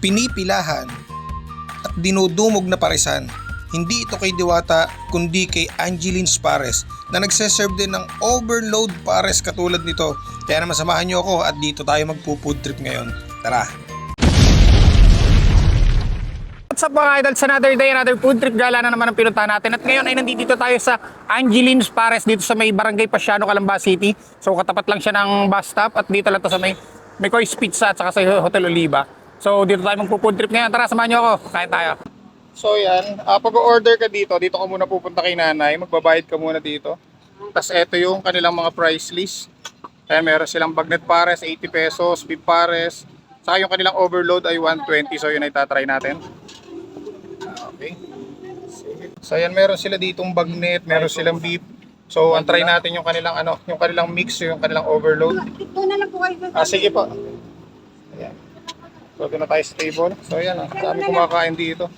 pinipilahan at dinudumog na parisan. Hindi ito kay Diwata kundi kay Angeline Pares na nagseserve din ng overload pares katulad nito. Kaya naman samahan niyo ako at dito tayo magpo-food trip ngayon. Tara! What's up mga idol? Sa another day, another food trip gala na naman ang pinuntahan natin. At ngayon ay nandito tayo sa Angeline Pares dito sa may Barangay Pasiano, Calamba City. So katapat lang siya ng bus stop at dito lang to sa may McCoy's Pizza at saka sa Hotel Oliva. So dito tayo magpo-food trip ngayon. Tara, samahan niyo ako. Kain tayo. So yan, uh, pag-order ka dito, dito ka muna pupunta kay nanay. Magbabayad ka muna dito. Tapos eto yung kanilang mga price list. Kaya meron silang bagnet pares, 80 pesos, beef pares. Saka yung kanilang overload ay 120. So yun ay tatry natin. Okay. So ayan, meron sila ditong bagnet, meron silang beef. So ang try natin yung kanilang ano, yung kanilang mix, yung kanilang overload. Ah, sige po. So doon na tayo sa table. So ayan, ah, dami kumakain dito.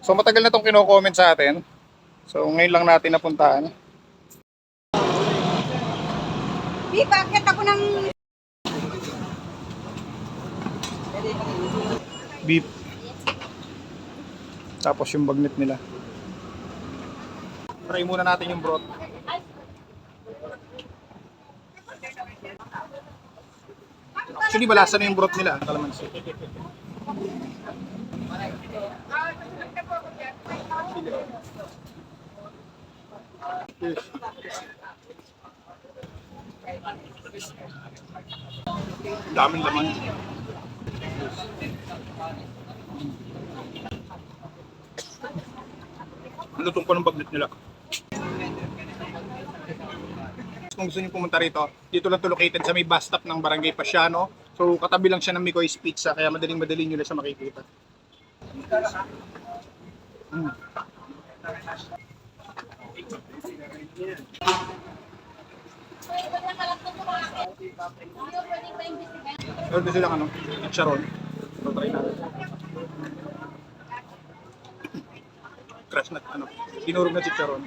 So matagal na tong kino-comment sa atin. So ngayon lang natin napuntahan. Di, bakit ako ng... Beef. Tapos yung bagnet nila. Try muna natin yung broth. Actually, balasa na yung broth nila. Kalamansi. Daming laman. Ang lutong pa ng bagnet nila. Kung gusto niyo pumunta rito, dito lang to located sa may bus stop ng Barangay Pasiano. So katabi lang siya ng Mikoy's Pizza, kaya madaling madali nyo lang siya makikita. Mm. Meron silang ano, chicharon. So try natin. Crush na ano, tinurog na chicharon.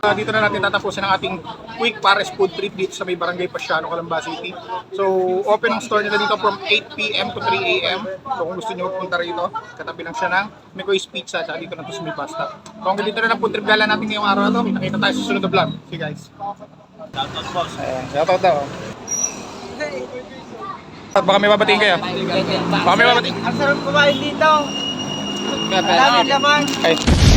Ah, dito na natin tatapusin ang ating quick pares food trip dito sa may Barangay Pasiano, Calamba City. So, open ang store nila dito from 8 p.m. to 3 a.m. So, kung gusto nyo magpunta rito, katabi lang siya ng Mikoy's Pizza, tsaka dito na to sa may bus stop. So, hanggang dito na lang food trip gala natin ngayong araw na to. Kita-kita tayo sa susunod na vlog. See you guys. Ayan, shoutout daw. At baka may babatiin kayo. Baka may babatiin. Ang sarap kumain dito. Dami naman. Okay.